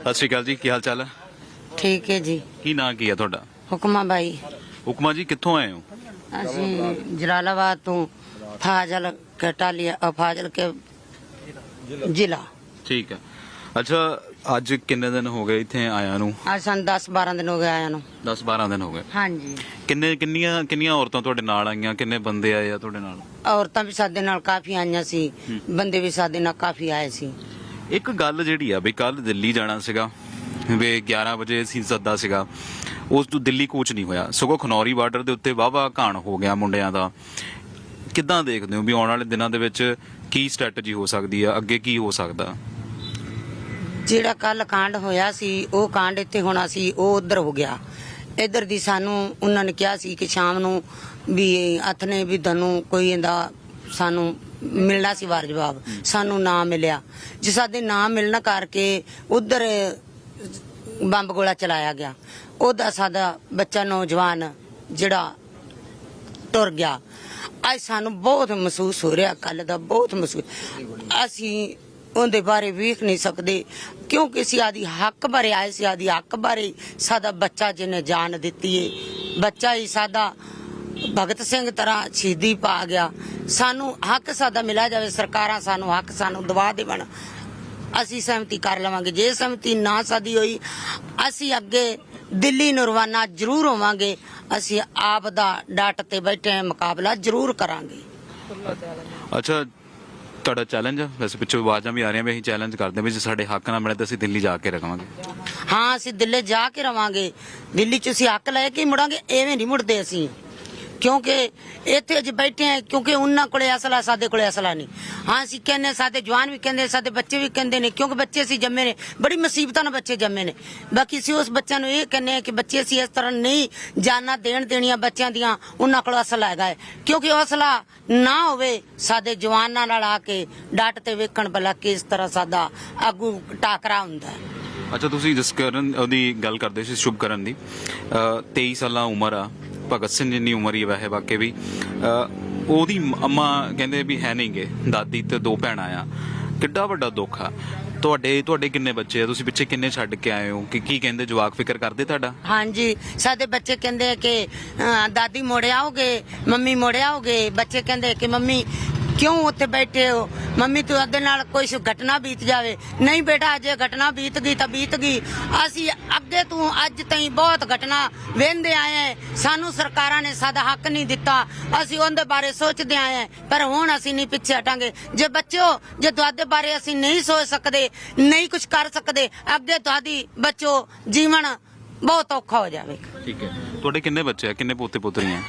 ਸਤਿ ਸ਼੍ਰੀ ਅਕਾਲ ਜੀ ਕੀ ਹਾਲ ਚਾਲ ਹੈ? ਠੀਕ ਹੈ ਜੀ। ਕੀ ਨਾਂ ਕੀ ਹੈ ਤੁਹਾਡਾ? ਹੁਕਮਾ ਬਾਈ। ਹੁਕਮਾ ਜੀ ਕਿੱਥੋਂ ਆਏ ਹੋ? ਅਸੀਂ ਜਲਾਲਾਬਾਦ ਤੋਂ ਫਾਜ਼ਲ ਕਟਾਲੀਆ ਅ, ਫਾਜ਼ਲ ਕੇ ਜ਼ਿਲ੍ਹਾ। ਠੀਕ ਹੈ। ਅੱਛਾ ਅੱਜ ਕਿੰਨੇ ਦਿਨ ਹੋ ਗਏ ਇੱਥੇ ਆਇਆਂ ਨੂੰ? ਅੱਜ ਸਾਨੂੰ 10 12 ਦਿਨ ਹੋ ਗਏ ਆਇਆਂ ਨੂੰ। 10 12 ਦਿਨ ਹੋ ਗਏ। ਹਾਂਜੀ। ਕਿੰਨੇ ਕਿੰਨੀਆਂ ਕਿੰਨੀਆਂ ਔਰਤਾਂ ਤੁਹਾਡੇ ਨਾਲ ਆਈਆਂ? ਕਿੰਨੇ ਬੰਦੇ ਆਏ ਆ ਤੁਹਾਡੇ ਨਾਲ? ਔਰਤਾਂ ਵੀ ਸਾਡੇ ਨਾਲ ਕਾਫੀ ਆਈਆਂ ਸੀ ਬੰਦੇ ਵੀ ਸਾਡੇ ਨਾਲ ਕਾਫੀ ਆਏ ਸੀ। ਇੱਕ ਗੱਲ ਜਿਹੜੀ ਆ ਵੀ ਕੱਲ ਦਿੱਲੀ ਜਾਣਾ ਸੀਗਾ, ਵੀ 11 ਵਜੇ ਸੀ ਸੱਦਾ ਸੀਗਾ, ਉਸ ਤੋਂ ਦਿੱਲੀ ਕੋਚ ਨਹੀਂ ਹੋਇਆ। ਸਗੋਂ ਖਨੌਰੀ ਬਾਰਡਰ ਦੇ ਉੱਤੇ ਵਾਵਾ ਘਾਣ ਹੋ ਗਿਆ ਮੁੰਡਿਆਂ ਦਾ। ਕਿੱਦਾਂ ਦੇਖਦੇ ਹੋ ਵੀ ਆਉਣ ਵਾਲੇ ਦਿਨਾਂ ਦੇ ਵਿੱਚ ਕੀ ਸਟ੍ਰੈਟਜੀ ਹੋ ਸਕਦੀ ਆ, ਅੱਗੇ ਕੀ ਹੋ ਸਕਦਾ? ਜਿਹੜਾ ਕੱਲ ਕਾਂਡ ਹੋਇਆ ਸੀ, ਉਹ ਕਾਂਡ ਇੱਥੇ ਹੋਣਾ ਸੀ ਉਹ ਉਧਰ ਹੋ ਗਿਆ। ਇੱਧਰ ਦੀ ਸਾਨੂੰ ਉਹਨਾਂ ਨੇ ਕਿਹਾ ਸੀ ਕਿ ਸ਼ਾਮ ਨੂੰ ਵੀ ਹੱਥ ਨੇ ਵੀ ਤੁਹਾਨੂੰ ਕੋਈ ਇਹਦਾ ਸਾਨੂੰ ਮਿਲਣਾ ਸੀ ਵਾਰ ਜਵਾਬ। ਸਾਨੂੰ ਨਾ ਮਿਲਿਆ। ਜੇ ਸਾਡੇ ਨਾ ਮਿਲਣ ਕਰਕੇ ਉਧਰ ਬੰਬ ਗੋਲਾ ਚਲਾਇਆ ਗਿਆ, ਉਹਦਾ ਸਾਡਾ ਬੱਚਾ ਨੌਜਵਾਨ ਜਿਹੜਾ ਟੁਰ ਗਿਆ। ਅੱਜ ਸਾਨੂੰ ਬਹੁਤ ਮਹਿਸੂਸ ਹੋ ਰਿਹਾ ਕੱਲ ਦਾ ਬਹੁਤ ਮਹਿਸੂਸ। ਅਸੀਂ ਉਹਦੇ ਬਾਰੇ ਵੇਖ ਨਹੀਂ ਸਕਦੇ, ਕਿਉਂਕਿ ਅਸੀਂ ਆਦੀ ਹੱਕ ਬਾਰੇ ਆਏ ਸੀ, ਆਦੀ ਹੱਕ ਬਾਰੇ ਸਾਡਾ ਬੱਚਾ ਜਿਹਨੇ ਜਾਨ ਦਿੱਤੀ ਏ, ਬੱਚਾ ਹੀ ਸਾਡਾ ਭਗਤ ਸਿੰਘ ਤਰ੍ਹਾਂ ਸ਼ਹੀਦੀ ਪਾ ਗਿਆ। ਸਾਨੂੰ ਹੱਕ ਸਾਡਾ ਮਿਲਿਆ ਜਾਵੇ ਸਰਕਾਰਾਂ ਸਾਨੂੰ ਹੱਕ ਸਾਨੂੰ ਦਵਾ ਦੇਵਣ। ਅਸੀਂ ਸਹਿਮਤੀ ਕਰ ਲਵਾਂਗੇ। ਜੇ ਸਹਿਮਤੀ ਨਾ ਸਾਦੀ ਹੋਈ ਅਸੀਂ ਅੱਗੇ ਦਿੱਲੀ ਨੂੰ ਰਵਾਨਾ ਜ਼ਰੂਰ ਹੋਵਾਂਗੇ। ਅਸੀਂ ਆਪ ਦਾ ਡਟ ਤੇ ਬੈਠੇ ਹਾਂ, ਮੁਕਾਬਲਾ ਜ਼ਰੂਰ ਕਰਾਂਗੇ। ਅੱਛਾ ਤੁਹਾਡਾ ਚੈਲੰਜ ਵੈਸੇ ਪਿੱਛੋਂ ਆਵਾਜ਼ਾਂ ਵੀ ਆ ਰਹੀਆਂ ਵੀ ਅਸੀਂ ਚੈਲੰਜ ਕਰਦੇ ਵੀ ਜੇ ਸਾਡੇ ਹੱਕ ਨਾ ਮਿਲੇ ਤਾਂ ਅਸੀਂ ਦਿੱਲੀ ਜਾ ਕੇ ਰਖਾਂਗੇ ਹਾਂ ਅਸੀਂ ਦਿੱਲੀ ਜਾ ਕੇ ਰਵਾਂਗੇ। ਦਿੱਲੀ ਚ ਅਸੀਂ ਹੱਕ ਲੈ ਕੇ ਮੁੜਾਂਗੇ ਐਵੇਂ ਨਹੀਂ ਮੁੜਦੇ ਅਸੀਂ। ਕਿਉਂਕਿ ਇੱਥੇ ਅੱਜ ਬੈਠੇ ਆ, ਕਿਉਂਕਿ ਉਹਨਾਂ ਕੋਲੇ ਅਸਲਾ, ਸਾਡੇ ਕੋਲੇ ਅਸਲਾ ਨਹੀਂ। ਹਾਂ, ਅਸੀਂ ਕਹਿੰਦੇ ਸਾਡੇ ਜਵਾਨ ਵੀ ਕਹਿੰਦੇ ਸਾਡੇ ਬੱਚੇ ਵੀ ਕਹਿੰਦੇ ਨੇ, ਕਿਉਂਕਿ ਬੱਚੇ ਅਸੀਂ ਜੰਮੇ ਨੇ। ਬੜੀ ਮੁਸੀਬਤਾਂ ਨਾਲ ਬੱਚੇ ਜੰਮੇ ਨੇ। ਬਾਕੀ ਅਸੀਂ ਉਸ ਬੱਚਿਆਂ ਨੂੰ ਇਹ ਕਹਿੰਦੇ ਕਿ ਬੱਚੇ ਅਸੀਂ ਇਸ ਤਰ੍ਹਾਂ ਨਹੀਂ ਜਾਨਾਂ ਦੇਣ ਦੇਣੀਆਂ ਬੱਚਿਆਂ ਦੀਆਂ, ਉਹਨਾਂ ਕੋਲ ਅਸਲਾ ਹੈਗਾ ਕਿਉਂਕਿ ਅਸਲਾ ਨਾ ਹੋਵੇ, ਸਾਡੇ ਜਵਾਨਾਂ ਨਾਲ ਆ ਕੇ ਡਾਟ ਤੇ ਵੇਖਣ ਬਲਾ ਕਿਸ ਤਰ੍ਹਾਂ ਸਾਡਾ ਆਗੂ ਟਾਕਰਾ ਹੁੰਦਾ ਹੈ। ਅੱਛਾ, ਤੁਸੀਂ ਜਿਸ ਉਹਦੀ ਗੱਲ ਕਰਦੇ ਸੀ ਸ਼ੁਭ ਕਰਨ ਦੀ। 23 ਸਾਲਾਂ ਉਮਰ ਆ। ਭਗਤ ਸਿੰਘ ਜਿੰਨੀ ਉਮਰ ਹੀ ਵੈਸੇ ਵਾਕੇ ਵੀ ਉਹਦੀ ਅੰਮਾ ਕਹਿੰਦੇ ਵੀ ਹੈ ਨਹੀਂਗੇ ਦਾਦੀ ਤੇ ਦੋ ਭੈਣਾਂ ਆ। ਕਿੱਡਾ ਵੱਡਾ ਦੁੱਖ ਆ। ਤੁਹਾਡੇ ਤੁਹਾਡੇ ਕਿੰਨੇ ਬੱਚੇ ਆ? ਤੁਸੀਂ ਪਿੱਛੇ ਕਿੰਨੇ ਛੱਡ ਕੇ ਆਏ ਹੋ? ਕਿ ਕੀ ਕਹਿੰਦੇ? ਜਵਾਕ ਫਿਕਰ ਕਰਦੇ ਤੁਹਾਡਾ? ਹਾਂਜੀ ਸਾਡੇ ਬੱਚੇ ਕਹਿੰਦੇ ਕਿ ਅਹ, ਦਾਦੀ ਮੋੜੇ ਆਓਗੇ ਮੰਮੀ ਮੋੜੇ ਆਓਗੇ। ਬੱਚੇ ਕਹਿੰਦੇ ਕਿ ਮੰਮੀ ਕਿਉਂ ਉੱਥੇ ਬੈਠੇ ਹੋ? ਮੰਮੀ ਤੂੰ ਅੱਦੇ ਨਾਲ ਕੋਈ ਘਟਨਾ ਬੀਤ ਜਾਵੇ। ਨਹੀਂ ਬੇਟਾ ਜੇ ਘਟਨਾ ਬੀਤ ਗਈ ਤਾਂ ਬੀਤ ਗਈ। ਅਸੀਂ ਅੱਗੇ ਤੂੰ ਅੱਜ ਤਾਈਂ ਬਹੁਤ ਘਟਨਾ ਵੇਂਦੇ ਆਏ। ਸਾਨੂੰ ਸਰਕਾਰਾਂ ਨੇ ਸਾਡਾ ਹੱਕ ਨਹੀਂ ਦਿੱਤਾ। ਅਸੀਂ ਉਹਦੇ ਬਾਰੇ ਸੋਚਦੇ ਆਏ ਪਰ ਹੁਣ ਅਸੀਂ ਨਹੀਂ ਪਿੱਛੇ ਹਟਾਂਗੇ। ਜੇ ਬੱਚੋ ਜੇ ਤੁਹਾਡੇ ਬਾਰੇ ਅਸੀਂ ਨਹੀਂ ਸੋਚ ਸਕਦੇ ਨਹੀਂ ਕੁਝ ਕਰ ਸਕਦੇ ਅੱਗੇ ਤੁਹਾਡੀ ਬੱਚੋ ਜੀਵਨ ਬਹੁਤ ਔਖਾ ਹੋ ਜਾਵੇਗਾ ਠੀਕ ਹੈ। ਤੁਹਾਡੇ ਕਿੰਨੇ ਬੱਚੇ ਆ? ਕਿੰਨੇ ਪੋਤੇ ਪੁੱਤਰੀਆਂ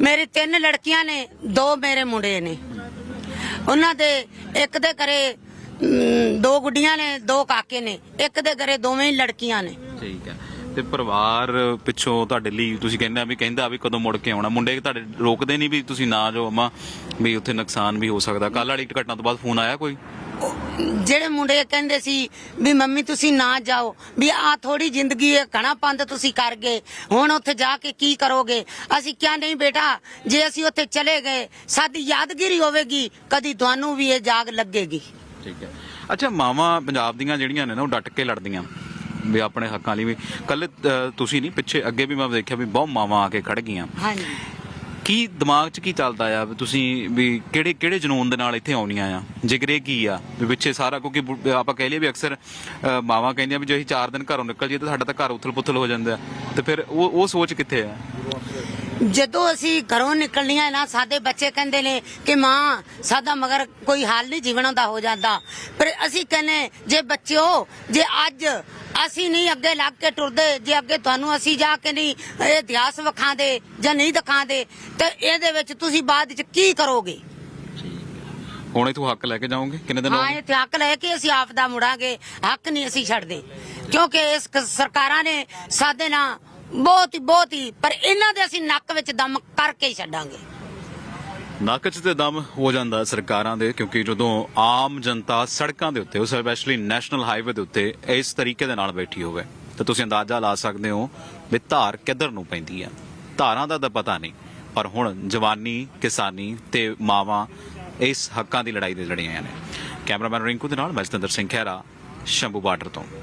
ਮੇਰੀ ਤਿੰਨ ਲੜਕੀਆਂ ਨੇ ਦੋ ਮੇਰੇ ਮੁੰਡੇ ਨੇ। ਉਹਨਾਂ ਦੇ, ਇੱਕ ਦੇ ਘਰੇ ਦੋ ਗੁੱਡੀਆਂ ਨੇ, ਦੋ ਕਾਕੇ ਨੇ। ਇੱਕ ਦੇ ਘਰੇ ਦੋਵੇਂ ਹੀ ਲੜਕੀਆਂ ਨੇ। ਠੀਕ ਹੈ। ਤੇ ਪਰਿਵਾਰ ਪਿੱਛੋਂ ਤੁਹਾਡੇ ਲਈ ਤੁਸੀਂ ਕਹਿੰਦੇ ਆ ਵੀ ਕਹਿੰਦਾ ਵੀ ਕਦੋਂ ਮੁੜ ਕੇ ਆਉਣਾ। ਮੁੰਡੇ ਤੁਹਾਡੇ ਰੋਕਦੇ ਨਹੀਂ ਵੀ ਤੁਸੀਂ ਨਾ ਜਾਓ ਅਮਾ, ਵੀ ਉੱਥੇ ਨੁਕਸਾਨ ਵੀ ਹੋ ਸਕਦਾ। ਕੱਲ ਵਾਲੀ ਘਟਨਾ ਤੋਂ ਬਾਅਦ ਫੋਨ ਆਇਆ ਕੋਈ? ਜਿਹੜੇ ਮੁੰਡੇ ਕਹਿੰਦੇ ਸੀ ਵੀ ਮੰਮੀ ਤੁਸੀਂ ਨਾ ਜਾਓ ਵੀ ਆ ਥੋੜੀ ਜ਼ਿੰਦਗੀ ਹੈ ਘਣਾ ਪੰਦ ਤੁਸੀਂ ਕਰ ਗਏ ਹੁਣ ਉੱਥੇ ਜਾ ਕੇ ਕੀ ਕਰੋਗੇ? ਅਸੀਂ ਕਿਹਾ ਨਹੀਂ ਬੇਟਾ ਜੇ ਅਸੀਂ ਉੱਥੇ ਚਲੇ ਗਏ ਸਾਡੀ ਯਾਦਗਿਰੀ ਹੋਵੇਗੀ ਕਦੀ ਤੁਹਾਨੂੰ ਵੀ ਇਹ ਜਾਗ ਲੱਗੇਗੀ। ਠੀਕ ਹੈ। ਅੱਛਾ ਮਾਵਾਂ ਪੰਜਾਬ ਦੀਆਂ ਜਿਹੜੀਆਂ ਨੇ ਨਾ ਉਹ ਡਟ ਕੇ ਲੜਦੀਆਂ ਵੀ ਆਪਣੇ ਹੱਕਾਂ ਲਈ ਵੀ। ਕੱਲ ਤੁਸੀਂ ਨਹੀਂ ਪਿੱਛੇ ਅੱਗੇ ਵੀ ਮੈਂ ਦੇਖਿਆ ਵੀ ਬਹੁਤ ਮਾਵਾਂ ਆ ਕੇ ਖੜ ਗਈਆਂ। ਹਾਂਜੀ। ਕੀ ਦਿਮਾਗ 'ਚ ਕੀ ਚੱਲਦਾ ਆ ਵੀ ਤੁਸੀਂ ਵੀ ਕਿਹੜੇ ਕਿਹੜੇ ਜਨੂਨ ਦੇ ਨਾਲ ਇੱਥੇ ਆਉਣੀਆਂ ਆ? ਜਿਗਰੇ ਕੀ ਆ? ਵੀ ਪਿੱਛੇ ਸਾਰਾ ਕਿਉਂਕਿ ਬੁ- ਆਪਾਂ ਕਹਿ ਲਈਏ ਵੀ ਅਕਸਰ ਅ, ਮਾਵਾਂ ਕਹਿੰਦੀਆਂ ਵੀ ਜੇ ਅਸੀਂ 4 ਦਿਨ ਘਰੋਂ ਨਿਕਲ ਜਾਈਏ ਤਾਂ ਸਾਡਾ ਤਾਂ ਘਰ ਉਥਲ-ਪੁਥਲ ਹੋ ਜਾਂਦਾ ਤੇ ਫਿਰ ਉਹ ਉਹ ਸੋਚ ਕਿੱਥੇ ਆ? ਜਦੋਂ ਅਸੀਂ ਘਰੋਂ ਨਿਕਲਣੀਆਂ ਨਾ ਸਾਡੇ ਬੱਚੇ ਕਹਿੰਦੇ ਨੇ ਕਿ ਮਾਂ ਸਾਡਾ ਮਗਰ ਕੋਈ ਹਾਲ ਨਹੀਂ ਜੀਵਨ ਦਾ ਹੋ ਜਾਂਦਾ। ਪਰ ਅਸੀਂ ਕਹਿੰਨੇ ਜੇ ਬੱਚਿਓ ਜੇ ਅੱਜ ਅਸੀਂ ਨਹੀਂ ਅੱਗੇ ਲੱਗ ਕੇ ਟੁਰਦੇ ਜੇ ਅੱਗੇ ਤੁਹਾਨੂੰ ਅਸੀਂ ਜਾ ਕੇ ਨਹੀਂ ਇਹ ਇਤਿਹਾਸ ਵਿਖਾਉਂਦੇ ਜਾਂ ਨਹੀਂ ਦਿਖਾਉਂਦੇ ਤੇ ਇਹਦੇ ਵਿੱਚ ਤੁਸੀਂ ਬਾਅਦ ਵਿੱਚ ਕੀ ਕਰੋਗੇ? ਹੁਣ ਇਥੋਂ ਹੱਕ ਲੈ ਕੇ ਜਾਓਗੇ? ਕਿੰਨੇ ਦਿਨ ਹਾਂ ਇਹ ਹੱਕ ਲੈ ਕੇ ਅਸੀਂ ਆਪ ਦਾ ਮੁੜਾਂਗੇ ਹੱਕ ਨਹੀਂ ਅਸੀਂ ਛੱਡਦੇ। ਕਿਉਂਕਿ ਇਸ ਸਰਕਾਰਾਂ ਨੇ ਸਾਡੇ ਨਾਲ ਬਹੁਤ ਹੀ ਬਹੁਤ ਹੀ ਪਰ ਇਹਨਾਂ ਦੇ ਅਸੀਂ ਨੱਕ ਵਿੱਚ ਦਮ ਕਰਕੇ ਛੱਡਾਂਗੇ। ਨੱਕ 'ਚ ਤੇ ਦਮ ਹੋ ਜਾਂਦਾ ਸਰਕਾਰਾਂ ਦੇ, ਕਿਉਂਕਿ ਜਦੋਂ ਆਮ ਜਨਤਾ ਸੜਕਾਂ ਦੇ ਉੱਤੇ ਸਪੈਸ਼ਲੀ ਨੈਸ਼ਨਲ ਹਾਈਵੇ ਦੇ ਉੱਤੇ ਇਸ ਤਰੀਕੇ ਦੇ ਨਾਲ ਬੈਠੀ ਹੋਵੇ, ਤਾਂ ਤੁਸੀਂ ਅੰਦਾਜ਼ਾ ਲਾ ਸਕਦੇ ਹੋ ਵੀ ਧਾਰ ਕਿੱਧਰ ਨੂੰ ਪੈਂਦੀ ਆ। ਧਾਰਾਂ ਦਾ ਤਾਂ ਪਤਾ ਨਹੀਂ, ਪਰ ਹੁਣ ਜਵਾਨੀ, ਕਿਸਾਨੀ ਤੇ ਮਾਵਾਂ ਇਸ ਹੱਕਾਂ ਦੀ ਲੜਾਈ ਦੇ ਲੜੀਆਂ ਨੇ। ਕੈਮਰਾਮੈਨ ਰਿੰਕੂ ਦੇ ਨਾਲ ਮੈਂ ਸਤਿੰਦਰ ਸਿੰਘ ਖਹਿਰਾ, ਸ਼ੰਭੂ ਬਾਰਡਰ ਤੋਂ।